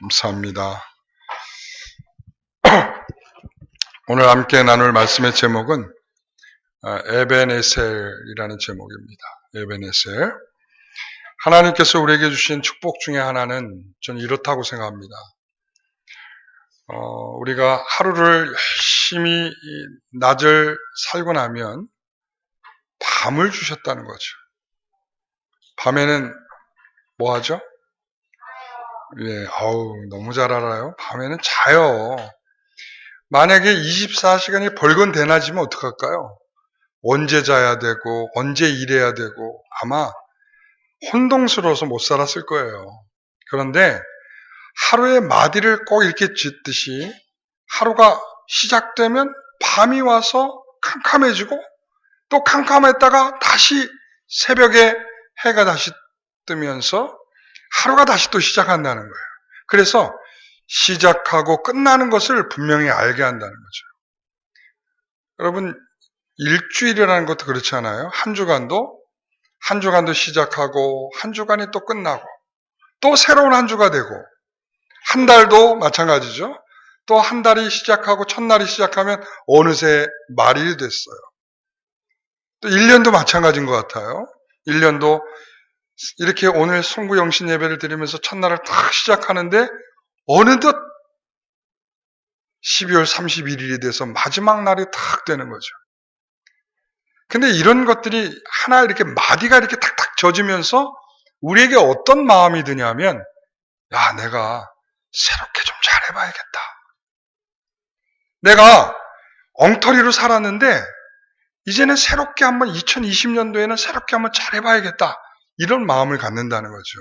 감사합니다. 오늘 함께 나눌 말씀의 제목은 아, 에베네셀이라는 제목입니다. 에베네셀. 하나님께서 우리에게 주신 축복 중에 하나는 저는 이렇다고 생각합니다. 어, 우리가 하루를 열심히 이 낮을 살고 나면 밤을 주셨다는 거죠. 밤에는 뭐 하죠? 예, 아우, 너무 잘 알아요. 밤에는 자요. 만약에 24시간이 벌건 대낮이면 어떡할까요? 언제 자야 되고, 언제 일해야 되고, 아마 혼동스러워서 못 살았을 거예요. 그런데 하루의 마디를 꼭 이렇게 짓듯이 하루가 시작되면 밤이 와서 캄캄해지고 또 캄캄했다가 다시 새벽에 해가 다시 뜨면서 하루가 다시 또 시작한다는 거예요. 그래서 시작하고 끝나는 것을 분명히 알게 한다는 거죠. 여러분, 일주일이라는 것도 그렇지 않아요? 한 주간도, 한 주간도 시작하고, 한 주간이 또 끝나고, 또 새로운 한 주가 되고, 한 달도 마찬가지죠. 또 한 달이 시작하고, 첫날이 시작하면 어느새 말일이 됐어요. 또 1년도 마찬가지인 것 같아요. 1년도 이렇게 오늘 송구 영신 예배를 드리면서 첫날을 딱 시작하는데 어느덧 12월 31일이 돼서 마지막 날이 탁 되는 거죠. 근데 이런 것들이 하나 이렇게 마디가 이렇게 탁탁 젖으면서 우리에게 어떤 마음이 드냐면 야 내가 새롭게 좀 잘해봐야겠다. 내가 엉터리로 살았는데 이제는 새롭게 한번 2020년도에는 새롭게 한번 잘해봐야겠다. 이런 마음을 갖는다는 거죠.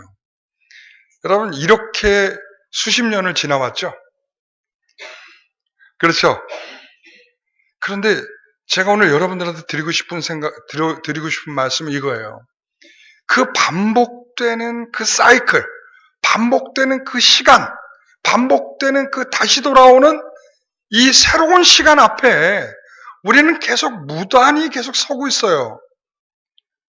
여러분, 이렇게 수십 년을 지나왔죠? 그렇죠? 그런데 제가 오늘 여러분들한테 드리고 싶은 생각, 드리고 싶은 말씀은 이거예요. 그 반복되는 그 사이클, 반복되는 그 시간, 반복되는 그 다시 돌아오는 이 새로운 시간 앞에 우리는 계속 무단히 계속 서고 있어요.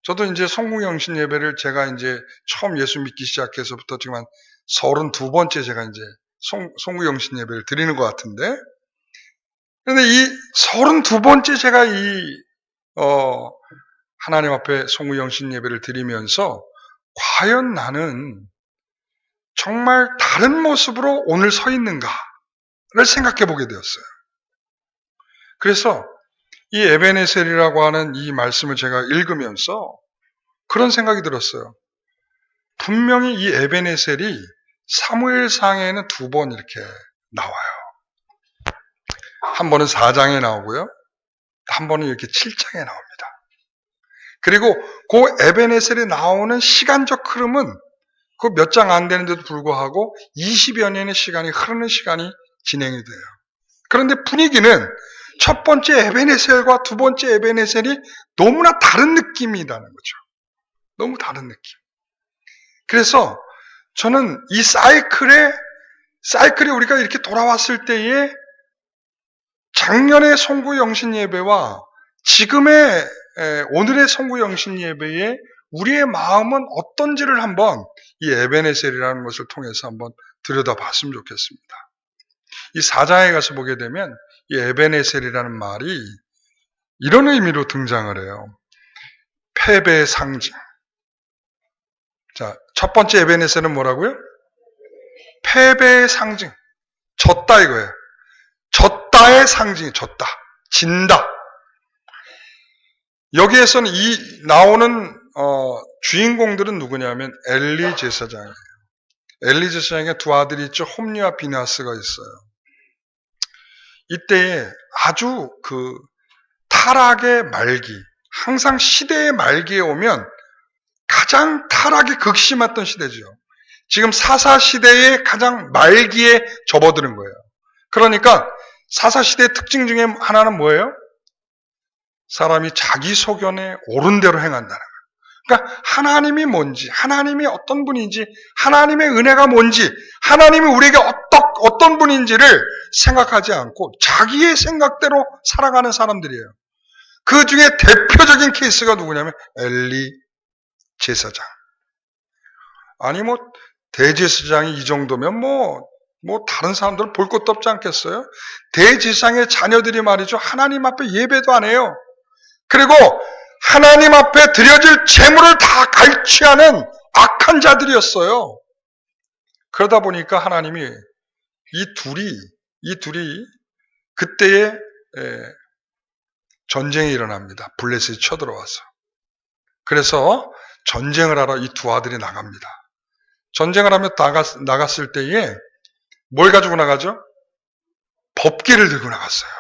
저도 이제 성공영신 예배를 제가 이제 처음 예수 믿기 시작해서부터 지금 한 32번째 제가 이제 송, 송구영신 예배를 드리는 것 같은데. 그런데 이 32번째 제가 이, 어, 하나님 앞에 송구영신 예배를 드리면서 과연 나는 정말 다른 모습으로 오늘 서 있는가를 생각해 보게 되었어요. 그래서 이 에베네셀이라고 하는 이 말씀을 제가 읽으면서 그런 생각이 들었어요. 분명히 이 에베네셀이 사무엘상에는 두 번 이렇게 나와요. 한 번은 4장에 나오고요. 한 번은 이렇게 7장에 나옵니다. 그리고 그 에베네셀에 나오는 시간적 흐름은 그 몇 장 안 되는데도 불구하고 20여 년의 시간이 흐르는 시간이 진행이 돼요. 그런데 분위기는 첫 번째 에베네셀과 두 번째 에베네셀이 너무나 다른 느낌이라는 거죠. 너무 다른 느낌. 그래서 저는 이 사이클에, 사이클이 우리가 이렇게 돌아왔을 때에 작년의 송구 영신 예배와 지금의 오늘의 송구 영신 예배에 우리의 마음은 어떤지를 한번 이 에베네셀이라는 것을 통해서 한번 들여다봤으면 좋겠습니다. 이 사장에 가서 보게 되면 이 에베네셀이라는 말이 이런 의미로 등장을 해요. 패배의 상징. 자, 첫 번째 에베네셀은 뭐라고요? 패배의 상징. 졌다 이거예요. 졌다의 상징이 졌다. 진다. 여기에서는 이 나오는 어, 주인공들은 누구냐면 엘리 제사장이에요. 엘리 제사장의 두 아들이 있죠. 홈리와 비나스가 있어요. 이때에 아주 그 타락의 말기, 항상 시대의 말기에 오면 가장 타락이 극심했던 시대죠. 지금 사사 시대의 가장 말기에 접어드는 거예요. 그러니까 사사 시대의 특징 중에 하나는 뭐예요? 사람이 자기 소견에 옳은 대로 행한다는. 그러니까 하나님이 뭔지, 하나님이 어떤 분인지, 하나님의 은혜가 뭔지, 하나님이 우리에게 어떤, 어떤 분인지를 생각하지 않고 자기의 생각대로 살아가는 사람들이에요. 그 중에 대표적인 케이스가 누구냐면 엘리 제사장. 아니 뭐 대제사장이 이 정도면 뭐, 뭐 다른 사람들은 볼 것도 없지 않겠어요? 대제사장의 자녀들이 말이죠. 하나님 앞에 예배도 안 해요. 그리고 하나님 앞에 드려질 재물을 다 갈취하는 악한 자들이었어요. 그러다 보니까 하나님이 이 둘이, 이 둘이 그때에 에, 전쟁이 일어납니다. 블레셋이 쳐들어와서. 그래서 전쟁을 하러 이 두 아들이 나갑니다. 전쟁을 하며 나갔, 나갔을 때에 뭘 가지고 나가죠? 법계를 들고 나갔어요.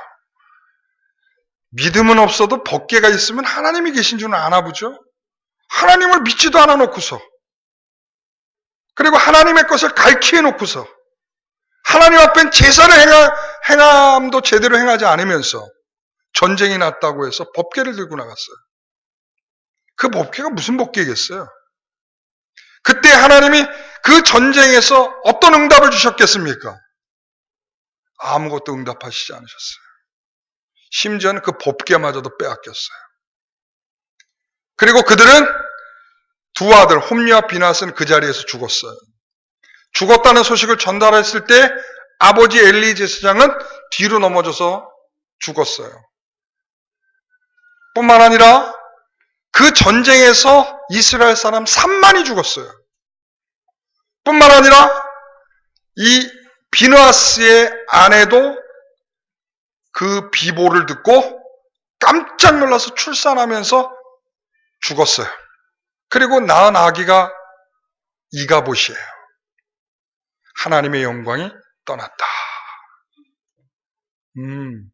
믿음은 없어도 법계가 있으면 하나님이 계신 줄은 아나 보죠? 하나님을 믿지도 않아 놓고서 그리고 하나님의 것을 갈퀴해 놓고서 하나님 앞엔 제사를 행하, 행함도 제대로 행하지 않으면서 전쟁이 났다고 해서 법계를 들고 나갔어요. 그 법계가 무슨 법계겠어요? 그때 하나님이 그 전쟁에서 어떤 응답을 주셨겠습니까? 아무것도 응답하시지 않으셨어요. 심지어는 그 법계마저도 빼앗겼어요. 그리고 그들은 두 아들 홈리와 비나스는 그 자리에서 죽었어요. 죽었다는 소식을 전달했을 때 아버지 엘리 제사장은 뒤로 넘어져서 죽었어요. 뿐만 아니라 그 전쟁에서 이스라엘 사람 3만이 죽었어요. 뿐만 아니라 이 비누아스의 아내도 그 비보를 듣고 깜짝 놀라서 출산하면서 죽었어요. 그리고 낳은 아기가 이가봇이에요. 하나님의 영광이 떠났다. 음,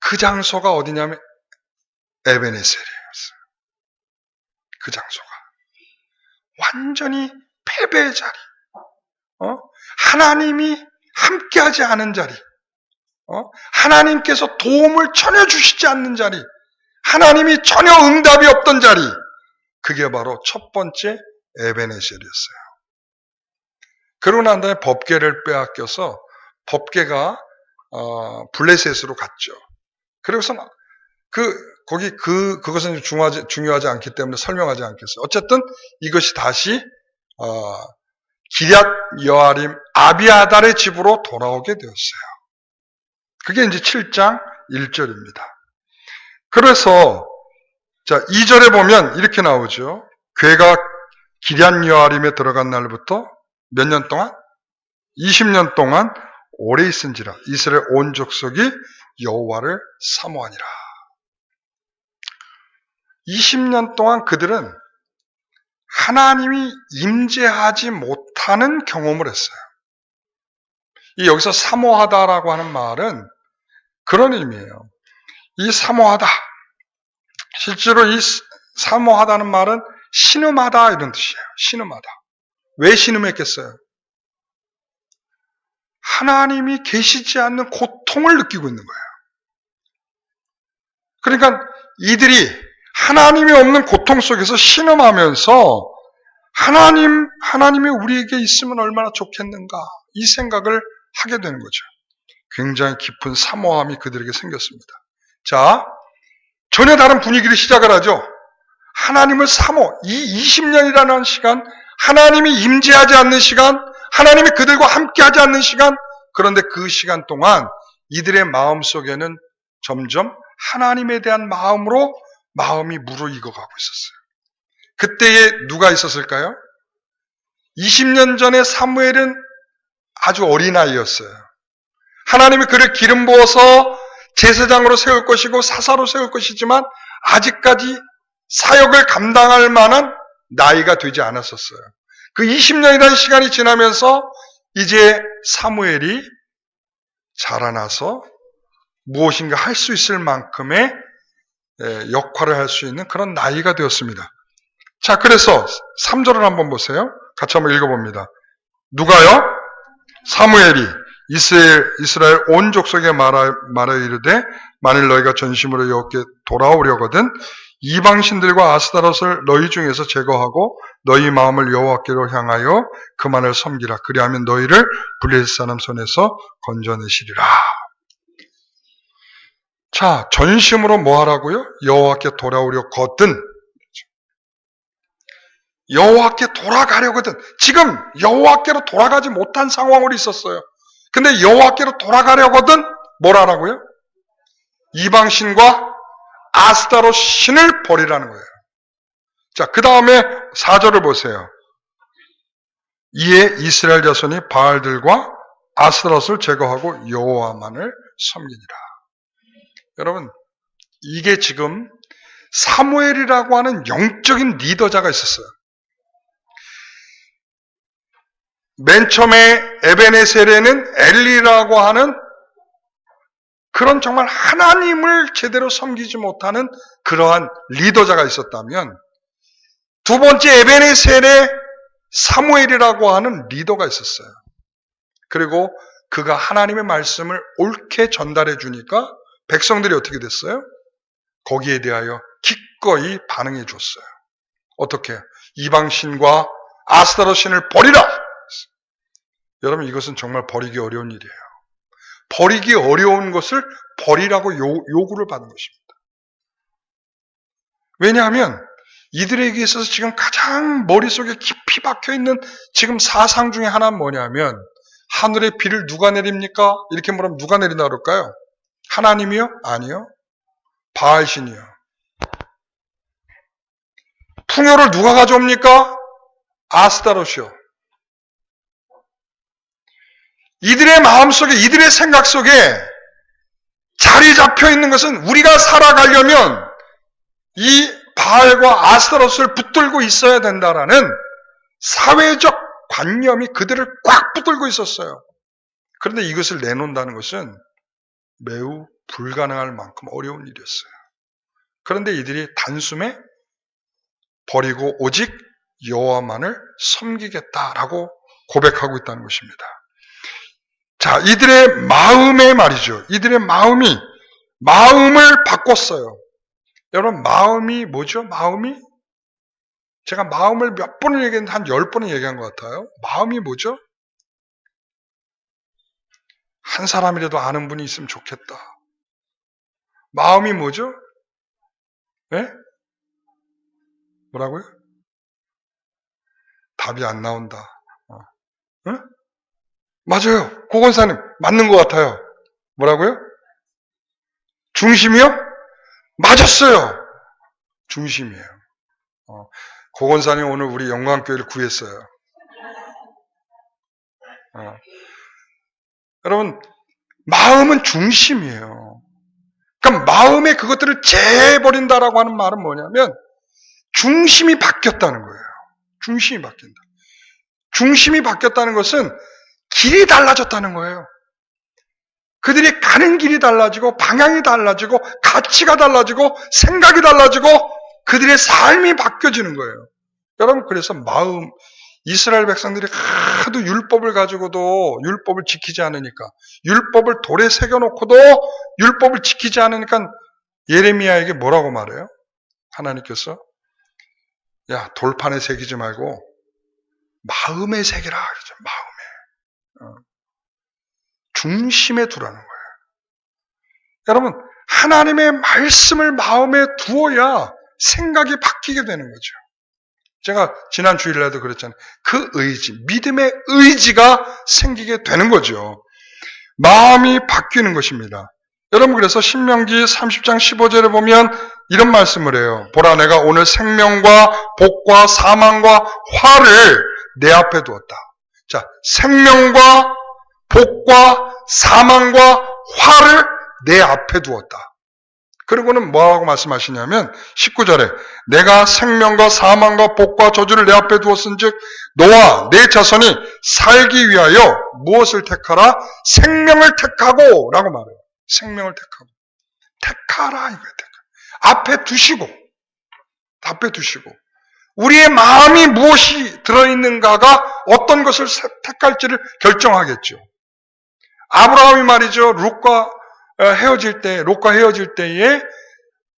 그 장소가 어디냐면 에베네셀이었어요. 그 장소가 완전히 패배의 자리. 어? 하나님이 함께하지 않은 자리. 어? 하나님께서 도움을 전혀 주시지 않는 자리. 하나님이 전혀 응답이 없던 자리. 그게 바로 첫 번째 에베네셀이었어요. 그러고 난 다음에 법계를 빼앗겨서 법계가 어, 블레셋으로 갔죠. 그래서 그 거기 그 그것은 중요하지, 중요하지 않기 때문에 설명하지 않겠어요. 어쨌든 이것이 다시 어, 기략 여아림 아비아달의 집으로 돌아오게 되었어요. 그게 이제 7장 1절입니다. 그래서 자 2절에 보면 이렇게 나오죠. 괴가 기략 여아림에 들어간 날부터 몇 년 동안? 20년 동안 오래 있은지라 이스라엘 온 족속이 여호와를 사모하니라. 20년 동안 그들은 하나님이 임재하지 못하는 경험을 했어요. 이 여기서 사모하다라고 하는 말은 그런 의미예요. 이 사모하다. 실제로 이 사모하다는 말은 신음하다 이런 뜻이에요. 신음하다. 왜 신음했겠어요? 하나님이 계시지 않는 고통을 느끼고 있는 거예요. 그러니까 이들이 하나님이 없는 고통 속에서 신음하면서 하나님, 하나님이 우리에게 있으면 얼마나 좋겠는가 이 생각을 하게 되는 거죠. 굉장히 깊은 사모함이 그들에게 생겼습니다. 자, 전혀 다른 분위기를 시작을 하죠. 하나님을 사모, 이 20년이라는 시간, 하나님이 임재하지 않는 시간, 하나님이 그들과 함께하지 않는 시간, 그런데 그 시간 동안 이들의 마음 속에는 점점 하나님에 대한 마음으로 마음이 무르익어 가고 있었어요. 그때에 누가 있었을까요? 20년 전에 사무엘은 아주 어린아이였어요. 하나님이 그를 기름 부어서 제사장으로 세울 것이고 사사로 세울 것이지만 아직까지 사역을 감당할 만한 나이가 되지 않았었어요. 그 20년이라는 시간이 지나면서 이제 사무엘이 자라나서 무엇인가 할 수 있을 만큼의 역할을 할 수 있는 그런 나이가 되었습니다. 자, 그래서 3절을 한번 보세요. 같이 한번 읽어봅니다. 누가요? 사무엘이 이스라엘, 이스라엘 온 족속에 말하, 말하 이르되 만일 너희가 전심으로 여호께 돌아오려거든 이방신들과 아스타롯을 너희 중에서 제거하고 너희 마음을 여호와께로 향하여 그만을 섬기라. 그리하면 너희를 블레셋 사람 손에서 건져내시리라. 자, 전심으로 뭐 하라고요? 여호와께 돌아오려거든. 여호와께 돌아가려거든. 지금 여호와께로 돌아가지 못한 상황으로 있었어요. 근데 여호와께로 돌아가려거든 뭐라라고요? 이방신과 아스타로 신을 버리라는 거예요. 자, 그 다음에 4절을 보세요. 이에 이스라엘 자손이 바알들과 아스타롯을 제거하고 여호와만을 섬기니라. 여러분, 이게 지금 사무엘이라고 하는 영적인 리더자가 있었어요. 맨 처음에 에베네셀에는 엘리라고 하는 그런 정말 하나님을 제대로 섬기지 못하는 그러한 리더자가 있었다면 두 번째 에베네셀에 사무엘이라고 하는 리더가 있었어요. 그리고 그가 하나님의 말씀을 옳게 전달해 주니까 백성들이 어떻게 됐어요? 거기에 대하여 기꺼이 반응해 줬어요. 어떻게? 이방신과 아스타로 신을 버리라! 여러분 이것은 정말 버리기 어려운 일이에요. 버리기 어려운 것을 버리라고 요, 요구를 받은 것입니다. 왜냐하면 이들에게 있어서 지금 가장 머릿속에 깊이 박혀 있는 지금 사상 중에 하나는 뭐냐면 하늘의 비를 누가 내립니까? 이렇게 물으면 누가 내린다 그럴까요? 하나님이요? 아니요. 바알신이요. 풍요를 누가 가져옵니까? 아스타롯이요. 이들의 마음 속에, 이들의 생각 속에 자리 잡혀 있는 것은 우리가 살아가려면 이 바알과 아스타롯을 붙들고 있어야 된다라는 사회적 관념이 그들을 꽉 붙들고 있었어요. 그런데 이것을 내놓는다는 것은 매우 불가능할 만큼 어려운 일이었어요. 그런데 이들이 단숨에 버리고 오직 여호와만을 섬기겠다라고 고백하고 있다는 것입니다. 자, 이들의 마음의 말이죠. 이들의 마음이 마음을 바꿨어요. 여러분 마음이 뭐죠? 마음이 제가 마음을 몇 번을 얘기했는데 한 열 번을 얘기한 것 같아요. 마음이 뭐죠? 한 사람이라도 아는 분이 있으면 좋겠다. 마음이 뭐죠? 예? 뭐라고요? 답이 안 나온다. 어. 응? 맞아요. 고건사님 맞는 것 같아요. 뭐라고요? 중심이요? 맞았어요. 중심이에요. 어. 고건사님 오늘 우리 영광교회를 구했어요. 어. 여러분 마음은 중심이에요. 그럼 마음의 그것들을 재버린다라고 하는 말은 뭐냐면 중심이 바뀌었다는 거예요. 중심이 바뀐다. 중심이 바뀌었다는 것은 길이 달라졌다는 거예요. 그들이 가는 길이 달라지고 방향이 달라지고 가치가 달라지고 생각이 달라지고 그들의 삶이 바뀌어지는 거예요. 여러분 그래서 마음 이스라엘 백성들이 하도 율법을 가지고도 율법을 지키지 않으니까 율법을 돌에 새겨놓고도 율법을 지키지 않으니까 예레미야에게 뭐라고 말해요? 하나님께서 야 돌판에 새기지 말고 마음에 새기라 그러죠. 마음에 어. 중심에 두라는 거예요. 여러분 하나님의 말씀을 마음에 두어야 생각이 바뀌게 되는 거죠. 제가 지난 주일날도 그랬잖아요. 그 의지, 믿음의 의지가 생기게 되는 거죠. 마음이 바뀌는 것입니다. 여러분 그래서 신명기 30장 15절에 보면 이런 말씀을 해요. 보라 내가 오늘 생명과 복과 사망과 화를 내 앞에 두었다. 자, 생명과 복과 사망과 화를 내 앞에 두었다. 그리고는 뭐라고 말씀하시냐면 19절에 내가 생명과 사망과 복과 저주를 내 앞에 두었은즉 너와 내 자손이 살기 위하여 무엇을 택하라? 생명을 택하고 라고 말해요. 생명을 택하고 택하라 이거예요. 택하. 앞에 두시고 앞에 두시고 우리의 마음이 무엇이 들어 있는가가 어떤 것을 택할지를 결정하겠죠. 아브라함이 말이죠. 룻과 헤어질 때, 롯과 헤어질 때에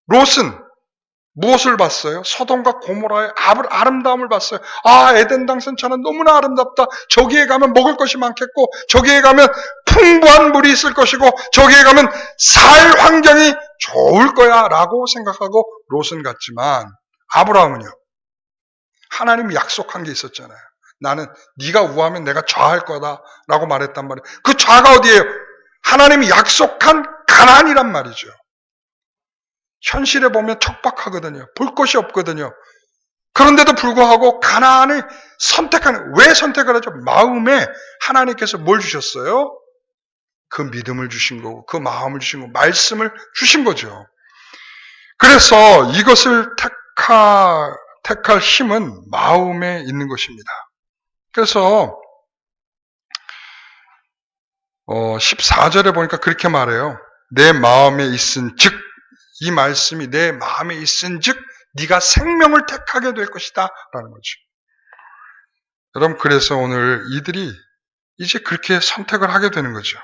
롯은 무엇을 봤어요? 소돔과 고모라의 아름다움을 봤어요. 아, 에덴 당선처는 너무나 아름답다. 저기에 가면 먹을 것이 많겠고, 저기에 가면 풍부한 물이 있을 것이고, 저기에 가면 살 환경이 좋을 거야. 라고 생각하고 롯은 갔지만, 아브라함은요. 하나님이 약속한 게 있었잖아요. 나는 네가 우하면 내가 좌할 거다라고 말했단 말이에요. 그 좌가 어디예요? 하나님이 약속한 가난이란 말이죠. 현실에 보면 척박하거든요. 볼 것이 없거든요. 그런데도 불구하고 가나안을 선택하는 왜 선택을 하죠? 마음에 하나님께서 뭘 주셨어요? 그 믿음을 주신 거고 그 마음을 주신 거고 말씀을 주신 거죠. 그래서 이것을 택할, 택할 힘은 마음에 있는 것입니다. 그래서 어, 14절에 보니까 그렇게 말해요. 내 마음에 있은 즉 이 말씀이 내 마음에 있은 즉 네가 생명을 택하게 될 것이다 라는 거죠. 여러분 그래서 오늘 이들이 이제 그렇게 선택을 하게 되는 거죠.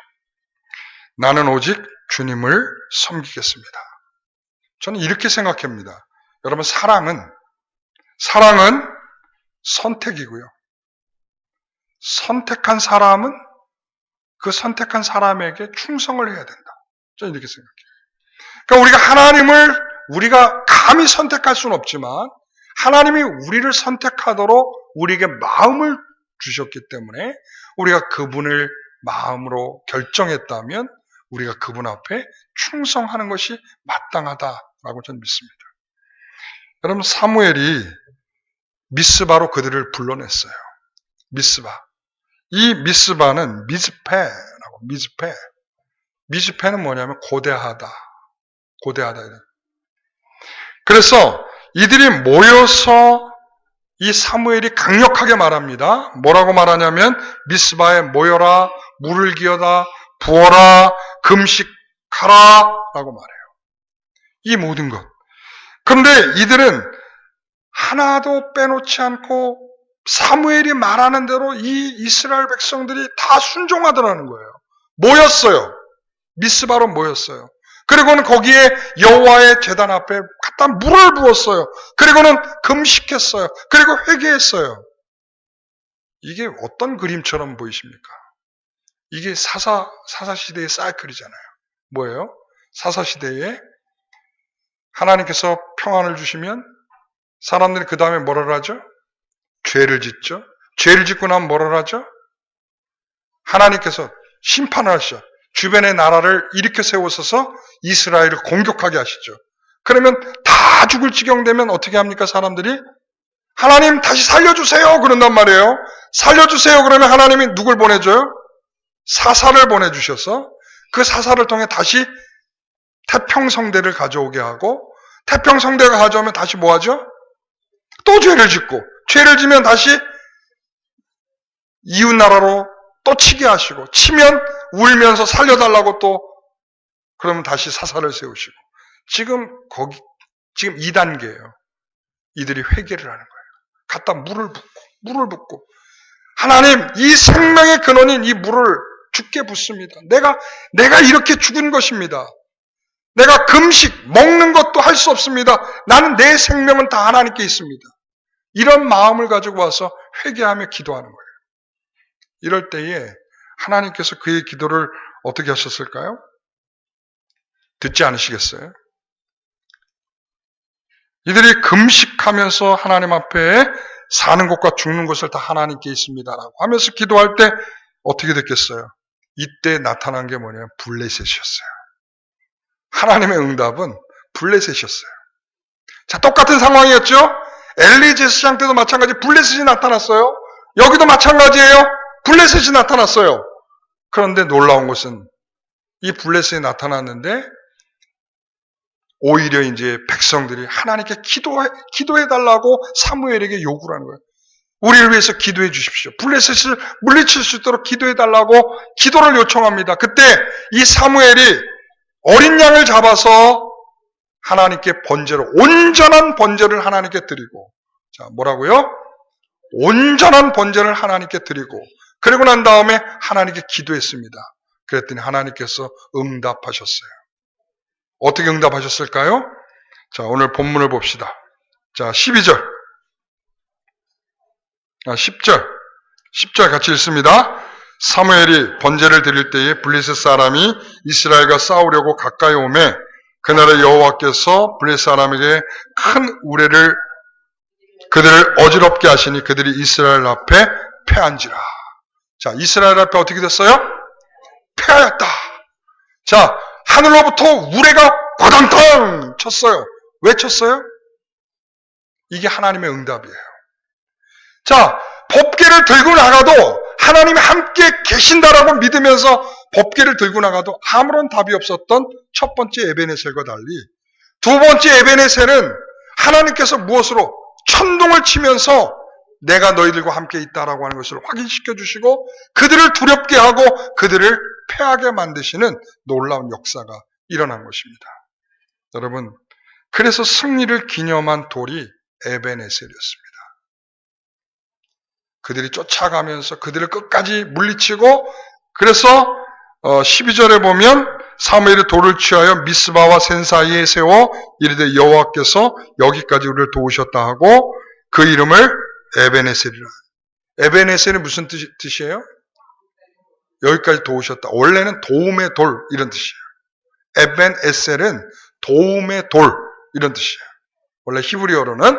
나는 오직 주님을 섬기겠습니다. 저는 이렇게 생각합니다. 여러분 사랑은 사랑은 선택이고요. 선택한 사람은 그 선택한 사람에게 충성을 해야 된다. 저는 이렇게 생각해요. 그러니까 우리가 하나님을 우리가 감히 선택할 수는 없지만 하나님이 우리를 선택하도록 우리에게 마음을 주셨기 때문에 우리가 그분을 마음으로 결정했다면 우리가 그분 앞에 충성하는 것이 마땅하다라고 저는 믿습니다. 여러분 사무엘이 미스바로 그들을 불러냈어요. 미스바. 이 미스바는 미즈페라고 미즈페. 미즈페는 뭐냐면 고대하다. 고대하다. 그래서 이들이 모여서 이 사무엘이 강력하게 말합니다. 뭐라고 말하냐면 미스바에 모여라, 물을 기어다, 부어라, 금식하라 라고 말해요. 이 모든 것. 그런데 이들은 하나도 빼놓지 않고 사무엘이 말하는 대로 이 이스라엘 백성들이 다 순종하더라는 거예요. 모였어요. 미스바로 모였어요. 그리고는 거기에 여호와의 재단 앞에 갖다 물을 부었어요. 그리고는 금식했어요. 그리고 회개했어요. 이게 어떤 그림처럼 보이십니까? 이게 사사 사사 시대의 사이클이잖아요. 뭐예요? 사사 시대에 하나님께서 평안을 주시면 사람들이 그 다음에 뭐라 하죠? 죄를 짓죠. 죄를 짓고 나면 뭐라 하죠? 하나님께서 심판을 하시죠. 주변의 나라를 일으켜 세우셔서 이스라엘을 공격하게 하시죠. 그러면 다 죽을 지경 되면 어떻게 합니까, 사람들이? 하나님 다시 살려주세요! 그런단 말이에요. 살려주세요! 그러면 하나님이 누굴 보내줘요? 사사를 보내주셔서 그 사사를 통해 다시 태평성대를 가져오게 하고 태평성대가 가져오면 다시 뭐 하죠? 또 죄를 짓고 죄를 지면 다시 이웃 나라로 또 치게 하시고 치면 울면서 살려달라고 또 그러면 다시 사사를 세우시고 지금 거기 지금 2단계예요. 이들이 회개를 하는 거예요. 갖다 물을 붓고 물을 붓고 하나님 이 생명의 근원인 이 물을 죽게 붓습니다. 내가 내가 이렇게 죽은 것입니다. 내가 금식 먹는 것도 할 수 없습니다. 나는 내 생명은 다 하나님께 있습니다. 이런 마음을 가지고 와서 회개하며 기도하는 거예요. 이럴 때에 하나님께서 그의 기도를 어떻게 하셨을까요? 듣지 않으시겠어요? 이들이 금식하면서 하나님 앞에 사는 것과 죽는 것을 다 하나님께 있습니다라고 하면서 기도할 때 어떻게 됐겠어요? 이때 나타난 게 뭐냐면 블레셋이었어요. 하나님의 응답은 블레셋이었어요. 자, 똑같은 상황이었죠? 엘리제 시장 때도 마찬가지 블레셋이 나타났어요. 여기도 마찬가지예요. 블레셋이 나타났어요. 그런데 놀라운 것은 이 블레셋이 나타났는데 오히려 이제 백성들이 하나님께 기도해, 기도해 달라고 사무엘에게 요구를 하는 거예요. 우리를 위해서 기도해 주십시오. 블레셋을 물리칠 수 있도록 기도해 달라고 기도를 요청합니다. 그때 이 사무엘이 어린 양을 잡아서 하나님께 번제를 온전한 번제를 하나님께 드리고 자 뭐라고요? 온전한 번제를 하나님께 드리고 그리고 난 다음에 하나님께 기도했습니다. 그랬더니 하나님께서 응답하셨어요. 어떻게 응답하셨을까요? 자, 오늘 본문을 봅시다. 자, 12절. 아, 10절. 10절 같이 읽습니다. 사무엘이 번제를 드릴 때에 블리스 사람이 이스라엘과 싸우려고 가까이 오매 그날에 여호와께서 블리스 사람에게 큰 우레를 그들을 어지럽게 하시니 그들이 이스라엘 앞에 패한지라. 자, 이스라엘 앞에 어떻게 됐어요? 패하였다. 자, 하늘로부터 우레가 과당탕 쳤어요. 왜 쳤어요? 이게 하나님의 응답이에요. 자, 법계를 들고 나가도 하나님이 함께 계신다라고 믿으면서 법계를 들고 나가도 아무런 답이 없었던 첫 번째 에베네셀과 달리 두 번째 에베네셀은 하나님께서 무엇으로 천둥을 치면서 내가 너희들과 함께 있다라고 하는 것을 확인시켜 주시고 그들을 두렵게 하고 그들을 패하게 만드시는 놀라운 역사가 일어난 것입니다. 여러분, 그래서 승리를 기념한 돌이 에베네셀이었습니다. 그들이 쫓아가면서 그들을 끝까지 물리치고 그래서 12절에 보면 사무엘이 돌을 취하여 미스바와 센 사이에 세워 이르되 여호와께서 여기까지 우리를 도우셨다 하고 그 이름을 에베네셀이라. 에베네셀이 무슨 뜻, 뜻이에요? 여기까지 도우셨다. 원래는 도움의 돌 이런 뜻이에요. 에벤에셀은 도움의 돌 이런 뜻이에요. 원래 히브리어로는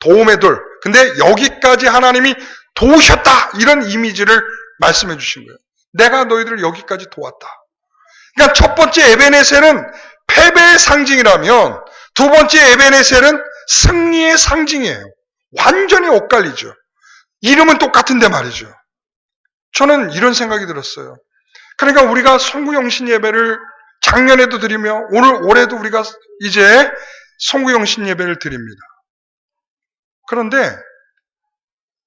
도움의 돌. 근데 여기까지 하나님이 도우셨다 이런 이미지를 말씀해 주신 거예요. 내가 너희들을 여기까지 도왔다. 그러니까 첫 번째 에베네셀은 패배의 상징이라면 두 번째 에베네셀은 승리의 상징이에요. 완전히 엇갈리죠. 이름은 똑같은데 말이죠. 저는 이런 생각이 들었어요. 그러니까 우리가 송구영신 예배를 작년에도 드리며 오늘 올해도 우리가 이제 송구영신 예배를 드립니다. 그런데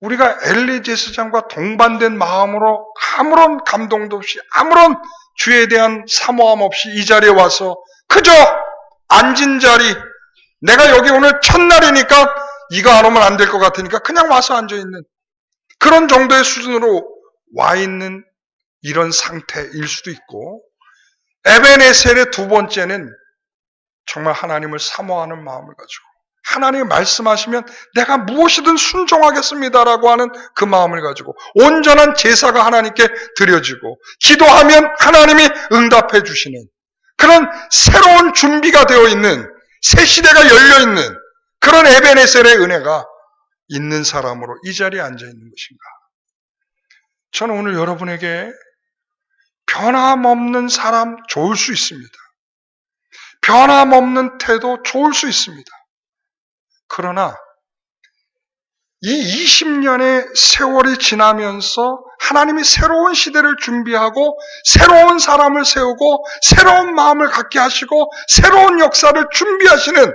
우리가 엘리 제사장과 동반된 마음으로 아무런 감동도 없이 아무런 주에 대한 사모함 없이 이 자리에 와서 그저 앉은 자리 내가 여기 오늘 첫날이니까 이거 안 오면 안 될 것 같으니까 그냥 와서 앉아 있는 그런 정도의 수준으로 와 있는 이런 상태일 수도 있고 에베네셀의 두 번째는 정말 하나님을 사모하는 마음을 가지고 하나님이 말씀하시면 내가 무엇이든 순종하겠습니다라고 하는 그 마음을 가지고 온전한 제사가 하나님께 드려지고 기도하면 하나님이 응답해 주시는 그런 새로운 준비가 되어 있는 새 시대가 열려 있는 그런 에베네셀의 은혜가 있는 사람으로 이 자리에 앉아 있는 것인가? 저는 오늘 여러분에게 변함없는 사람 좋을 수 있습니다. 변함없는 태도 좋을 수 있습니다. 그러나 이 20년의 세월이 지나면서 하나님이 새로운 시대를 준비하고 새로운 사람을 세우고 새로운 마음을 갖게 하시고 새로운 역사를 준비하시는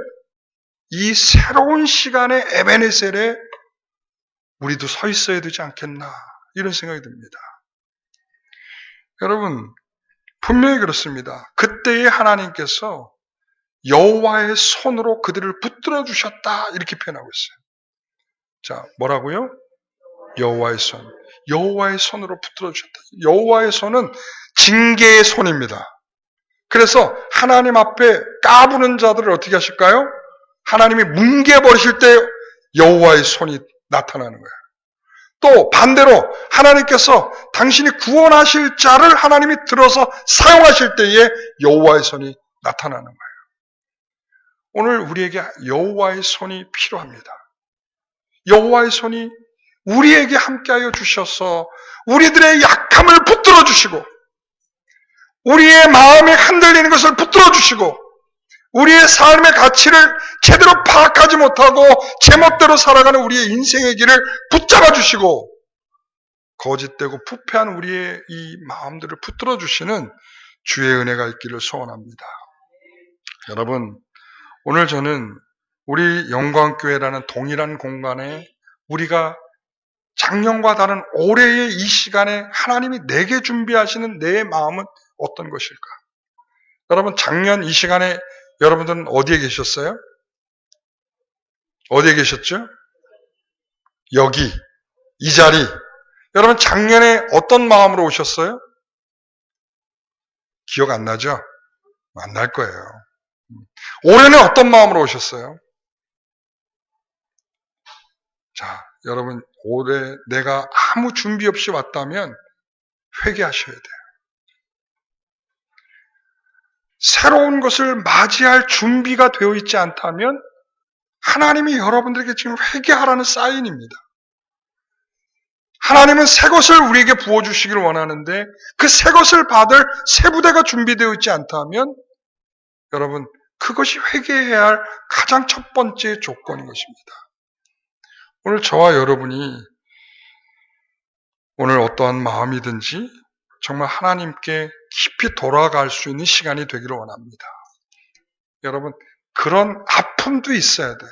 이 새로운 시간의 에베네셀에 우리도 서 있어야 되지 않겠나 이런 생각이 듭니다. 여러분 분명히 그렇습니다. 그때의 하나님께서 여호와의 손으로 그들을 붙들어 주셨다 이렇게 표현하고 있어요. 자, 뭐라고요? 여호와의 손. 여호와의 손으로 붙들어 주셨다. 여호와의 손은 징계의 손입니다. 그래서 하나님 앞에 까부는 자들을 어떻게 하실까요? 하나님이 뭉개 버리실 때 여호와의 손이 나타나는 거예요. 또 반대로 하나님께서 당신이 구원하실 자를 하나님이 들어서 사용하실 때에 여호와의 손이 나타나는 거예요. 오늘 우리에게 여호와의 손이 필요합니다. 여호와의 손이 우리에게 함께하여 주셔서 우리들의 약함을 붙들어 주시고 우리의 마음이 흔들리는 것을 붙들어 주시고 우리의 삶의 가치를 제대로 파악하지 못하고 제멋대로 살아가는 우리의 인생의 길을 붙잡아 주시고 거짓되고 부패한 우리의 이 마음들을 붙들어 주시는 주의 은혜가 있기를 소원합니다. 여러분 오늘 저는 우리 영광교회라는 동일한 공간에 우리가 작년과 다른 올해의 이 시간에 하나님이 내게 준비하시는 내 마음은 어떤 것일까? 여러분, 작년 이 시간에 여러분들은 어디에 계셨어요? 어디에 계셨죠? 여기, 이 자리. 여러분, 작년에 어떤 마음으로 오셨어요? 기억 안 나죠? 안 날 거예요. 올해는 어떤 마음으로 오셨어요? 자, 여러분, 올해 내가 아무 준비 없이 왔다면 회개하셔야 돼요. 새로운 것을 맞이할 준비가 되어 있지 않다면 하나님이 여러분들에게 지금 회개하라는 사인입니다. 하나님은 새 것을 우리에게 부어주시기를 원하는데 그 새 것을 받을 새 부대가 준비되어 있지 않다면 여러분 그것이 회개해야 할 가장 첫 번째 조건인 것입니다. 오늘 저와 여러분이 오늘 어떠한 마음이든지 정말 하나님께 깊이 돌아갈 수 있는 시간이 되기를 원합니다. 여러분, 그런 아픔도 있어야 돼요.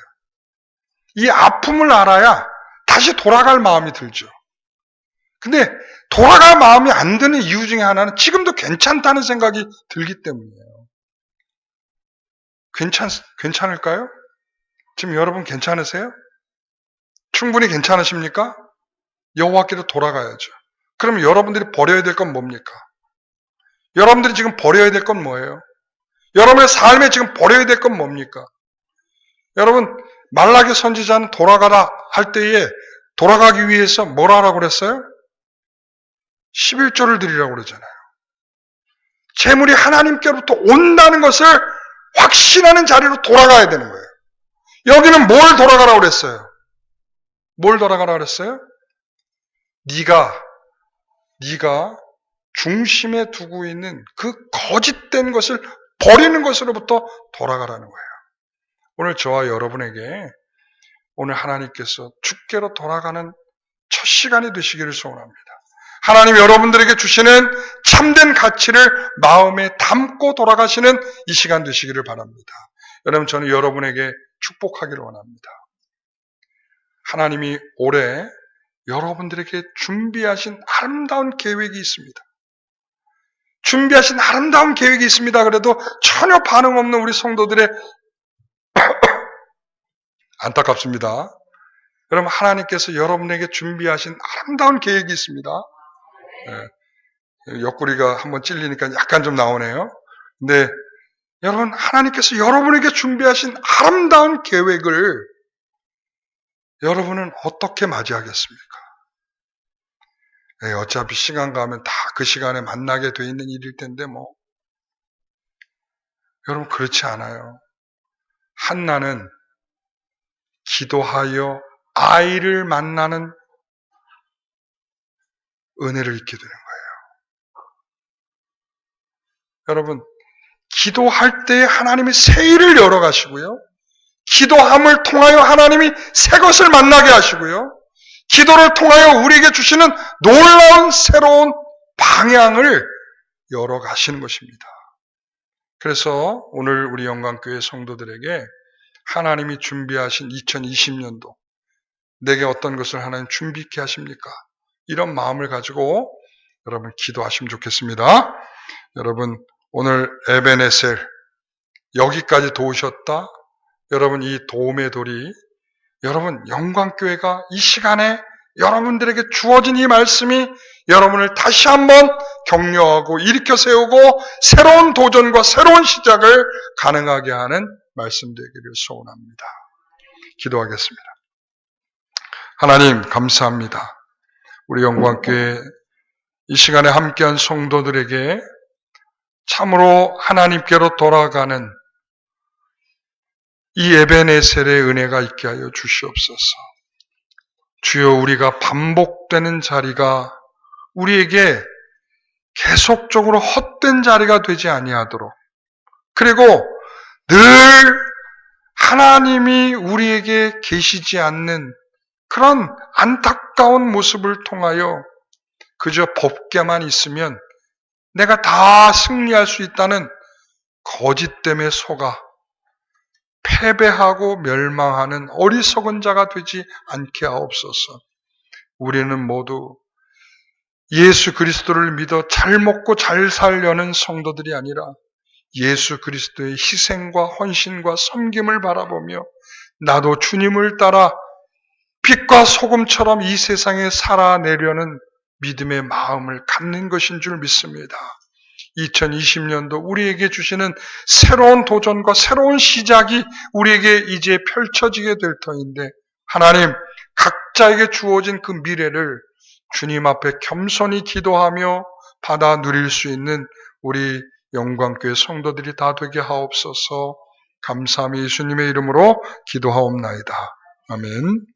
이 아픔을 알아야 다시 돌아갈 마음이 들죠. 근데 돌아갈 마음이 안 드는 이유 중에 하나는 지금도 괜찮다는 생각이 들기 때문이에요. 괜찮, 괜찮을까요? 지금 여러분 괜찮으세요? 충분히 괜찮으십니까? 여호와께로 돌아가야죠. 그럼 여러분들이 버려야 될 건 뭡니까? 여러분들이 지금 버려야 될 건 뭐예요? 여러분의 삶에 지금 버려야 될 건 뭡니까? 여러분, 말라기 선지자는 돌아가라 할 때에 돌아가기 위해서 뭘 하라고 그랬어요? 11조를 드리라고 그러잖아요. 재물이 하나님께로부터 온다는 것을 확신하는 자리로 돌아가야 되는 거예요. 여기는 뭘 돌아가라고 그랬어요? 뭘 돌아가라고 그랬어요? 네가 네가 중심에 두고 있는 그 거짓된 것을 버리는 것으로부터 돌아가라는 거예요. 오늘 저와 여러분에게 오늘 하나님께서 주께로 돌아가는 첫 시간이 되시기를 소원합니다. 하나님 여러분들에게 주시는 참된 가치를 마음에 담고 돌아가시는 이 시간 되시기를 바랍니다. 여러분 저는 여러분에게 축복하기를 원합니다. 하나님이 올해 여러분들에게 준비하신 아름다운 계획이 있습니다. 준비하신 아름다운 계획이 있습니다. 그래도 전혀 반응 없는 우리 성도들의 안타깝습니다. 여러분 하나님께서 여러분에게 준비하신 아름다운 계획이 있습니다. 네. 옆구리가 한번 찔리니까 약간 좀 나오네요. 근데 여러분 하나님께서 여러분에게 준비하신 아름다운 계획을 여러분은 어떻게 맞이하겠습니까? 네, 어차피 시간 가면 다 그 시간에 만나게 돼 있는 일일 텐데 뭐 여러분 그렇지 않아요. 한나는 기도하여 아이를 만나는 은혜를 잊게 되는 거예요. 여러분, 기도할 때 하나님이 새 일을 열어 가시고요. 기도함을 통하여 하나님이 새 것을 만나게 하시고요. 기도를 통하여 우리에게 주시는 놀라운 새로운 방향을 열어 가시는 것입니다. 그래서 오늘 우리 영광교회 성도들에게 하나님이 준비하신 2020년도 내게 어떤 것을 하나님 준비케 하십니까? 이런 마음을 가지고 여러분 기도하시면 좋겠습니다. 여러분 오늘 에베네셀 여기까지 도우셨다. 여러분 이 도움의 돌이 여러분 영광교회가 이 시간에 여러분들에게 주어진 이 말씀이 여러분을 다시 한번 격려하고 일으켜 세우고 새로운 도전과 새로운 시작을 가능하게 하는 말씀 되기를 소원합니다. 기도하겠습니다. 하나님 감사합니다. 우리 영광교회 이 시간에 함께한 성도들에게 참으로 하나님께로 돌아가는 이 에베네셀의 은혜가 있게 하여 주시옵소서. 주여 우리가 반복되는 자리가 우리에게 계속적으로 헛된 자리가 되지 아니하도록 그리고 늘 하나님이 우리에게 계시지 않는 그런 안타까운 모습을 통하여 그저 법계만 있으면 내가 다 승리할 수 있다는 거짓 때문에 속아 패배하고 멸망하는 어리석은 자가 되지 않게 하옵소서. 우리는 모두 예수 그리스도를 믿어 잘 먹고 잘 살려는 성도들이 아니라 예수 그리스도의 희생과 헌신과 섬김을 바라보며 나도 주님을 따라 빛과 소금처럼 이 세상에 살아내려는 믿음의 마음을 갖는 것인 줄 믿습니다. 2020년도 우리에게 주시는 새로운 도전과 새로운 시작이 우리에게 이제 펼쳐지게 될 터인데 하나님 각자에게 주어진 그 미래를 주님 앞에 겸손히 기도하며 받아 누릴 수 있는 우리 영광교회 성도들이 다 되게 하옵소서 감사함이 예수님의 이름으로 기도하옵나이다. 아멘.